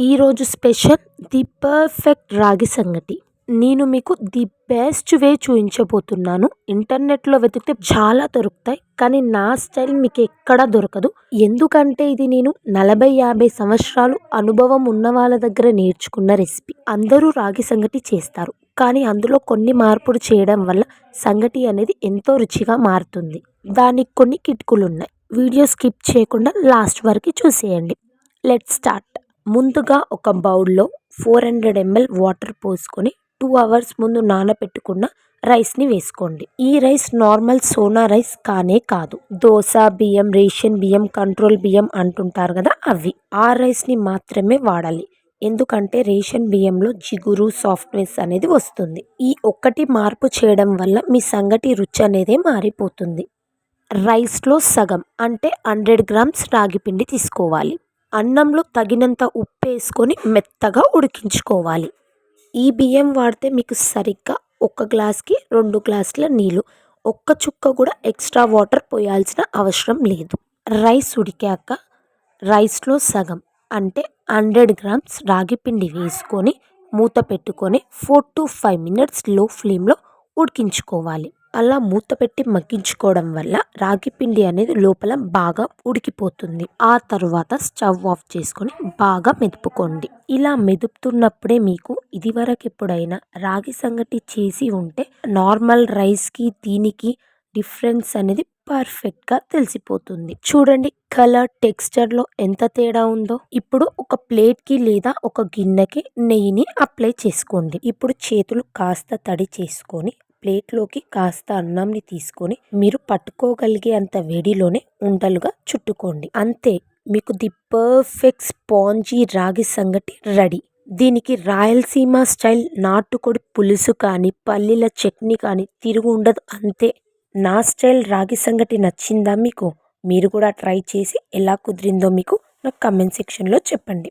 ఈరోజు special the perfect రాగి సంగటి. నేను మీకు ది బెస్ట్ వే చూపించబోతున్నాను ఇంటర్నెట్లో వెతికితే చాలా దొరుకుతాయి కానీ నా స్టైల్ మీకు ఎక్కడా దొరకదు. ఎందుకంటే ఇది నేను నలభై యాభై సంవత్సరాలు అనుభవం ఉన్న వాళ్ళ దగ్గర నేర్చుకున్న రెసిపీ. అందరూ రాగి సంగటి చేస్తారు కానీ అందులో కొన్ని మార్పులు చేయడం వల్ల సంగటి అనేది ఎంతో రుచిగా మారుతుంది. దానికి కొన్ని కిటుకులు ఉన్నాయి. వీడియో స్కిప్ చేయకుండా లాస్ట్ వరకు చూసేయండి. Let start. ముందుగా ఒక బౌల్లో ఫోర్ హండ్రెడ్ ఎంఎల్ వాటర్ పోసుకొని టూ అవర్స్ ముందు నానబెట్టుకున్న రైస్ని వేసుకోండి. ఈ రైస్ నార్మల్ సోనా రైస్ కానే కాదు. దోశ బియ్యం రేషన్ బియ్యం కంట్రోల్ బియ్యం అంటుంటారు కదా అవి. ఆ రైస్ని మాత్రమే వాడాలి. ఎందుకంటే రేషన్ బియ్యంలో జిగురు సాఫ్ట్నెస్ అనేది వస్తుంది. ఈ ఒక్కటి మార్పు చేయడం వల్ల మీ సంగటి రుచి అనేది మారిపోతుంది. రైస్లో సగం అంటే హండ్రెడ్ గ్రామ్స్ రాగి పిండి తీసుకోవాలి. అన్నంలో తగినంత ఉప్పు వేసుకొని మెత్తగా ఉడికించుకోవాలి. ఈ బియ్యం వాడితే మీకు సరిగ్గా ఒక గ్లాస్కి రెండు గ్లాసుల నీళ్ళు ఒక్క చుక్క కూడా ఎక్స్ట్రా వాటర్ పోయాల్సిన అవసరం లేదు. రైస్ ఉడికాక రైస్లో సగం అంటే హండ్రెడ్ గ్రామ్స్ రాగి పిండి వేసుకొని మూత పెట్టుకొని ఫోర్ టు ఫైవ్ మినిట్స్లో ఫ్లేమ్లో ఉడికించుకోవాలి. అలా మూత పెట్టి మగ్గించుకోవడం వల్ల రాగి పిండి అనేది లోపల బాగా ఉడికిపోతుంది. ఆ తర్వాత స్టవ్ ఆఫ్ చేసుకొని బాగా మెదుపుకోండి. ఇలా మెదుపుతున్నప్పుడే మీకు ఇదివరకు ఎప్పుడైనా రాగి సంగటి చేసి ఉంటే నార్మల్ రైస్కి దీనికి డిఫరెన్స్ అనేది పర్ఫెక్ట్గా తెలిసిపోతుంది. చూడండి కలర్ టెక్స్చర్లో ఎంత తేడా ఉందో. ఇప్పుడు ఒక ప్లేట్కి లేదా ఒక గిన్నెకి నెయ్యిని అప్లై చేసుకోండి. ఇప్పుడు చేతులు కాస్త తడి చేసుకొని ప్లేట్లోకి కాస్త అన్నంని తీసుకొని మీరు పట్టుకోగలిగే అంత వేడిలోనే ఉండలుగా చుట్టుకోండి. అంతే మీకు ది పర్ఫెక్ట్ స్పాంజీ రాగి సంగటి రెడీ. దీనికి రాయలసీమ స్టైల్ నాటుకోడి పులుసు కానీ పల్లీల చట్నీ కానీ తిరుగు ఉండదు అంతే. నా స్టైల్ రాగి సంగటి నచ్చిందా మీకు? మీరు కూడా ట్రై చేసి ఎలా కుదిరిందో మీకు నాకు కమెంట్ సెక్షన్లో చెప్పండి.